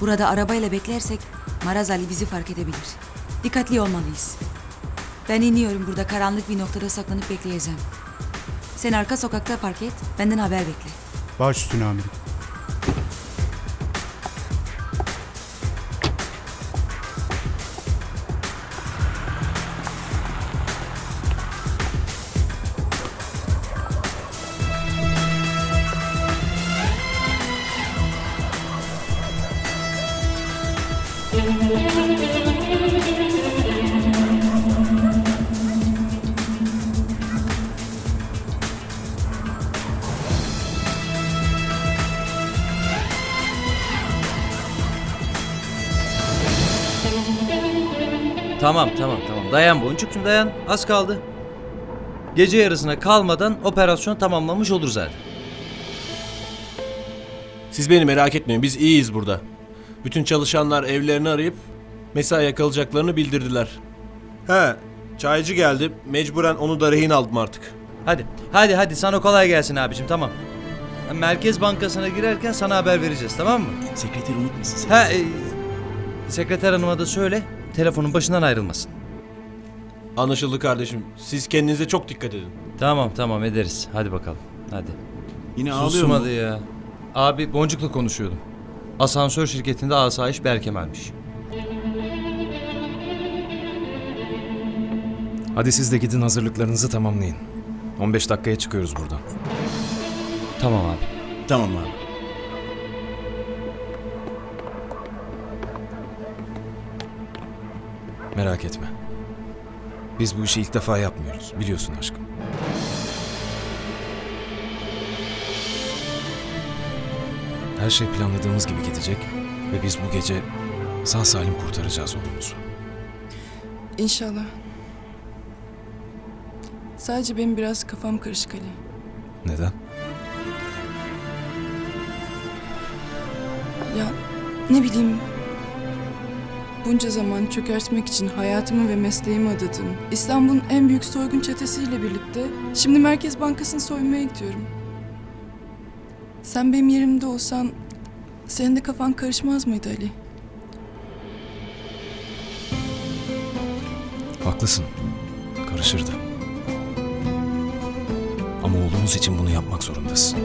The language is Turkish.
Burada arabayla beklersek Maraz Ali bizi fark edebilir. Dikkatli olmalıyız. Ben iniyorum burada karanlık bir noktada saklanıp bekleyeceğim. Sen arka sokakta park et, benden haber bekle. Baş üstüne amirim. Tamam tamam tamam. Dayan Boncuk'cum dayan. Az kaldı. Gece yarısına kalmadan operasyon tamamlanmış olur zaten. Siz beni merak etmeyin biz iyiyiz burada. Bütün çalışanlar evlerini arayıp mesaiye kalacaklarını bildirdiler. He, çaycı geldi. Mecburen onu da rehin aldım artık. Hadi hadi hadi sana kolay gelsin abicim tamam. Merkez Bankası'na girerken sana haber vereceğiz tamam mı? Sekreteri unutmasın sen. Ha, e, sekreter hanıma da söyle telefonun başından ayrılmasın. Anlaşıldı kardeşim. Siz kendinize çok dikkat edin. Tamam tamam ederiz. Hadi bakalım. Hadi. Yine ağlıyor mu? Susmadı ya. Abi Boncuk'la konuşuyordum. Asansör şirketinde asayiş Berkemel'miş. Hadi siz de gidin hazırlıklarınızı tamamlayın. 15 dakikaya çıkıyoruz buradan. Tamam abi. Tamam abi. Merak etme. Biz bu işi ilk defa yapmıyoruz. Biliyorsun aşkım. Her şey planladığımız gibi gidecek ve biz bu gece sağ salim kurtaracağız oğlumuzu. İnşallah. Sadece benim biraz kafam karışık Ali. Neden? Ya ne bileyim... Bunca zaman çökertmek için hayatımı ve mesleğimi adadım. İstanbul'un en büyük soygun çetesiyle birlikte şimdi Merkez Bankası'nı soymaya gidiyorum. Sen benim yerimde olsan senin de kafan karışmaz mıydı Ali? Haklısın. Karışırdı. Ama oğlumuz için bunu yapmak zorundasın.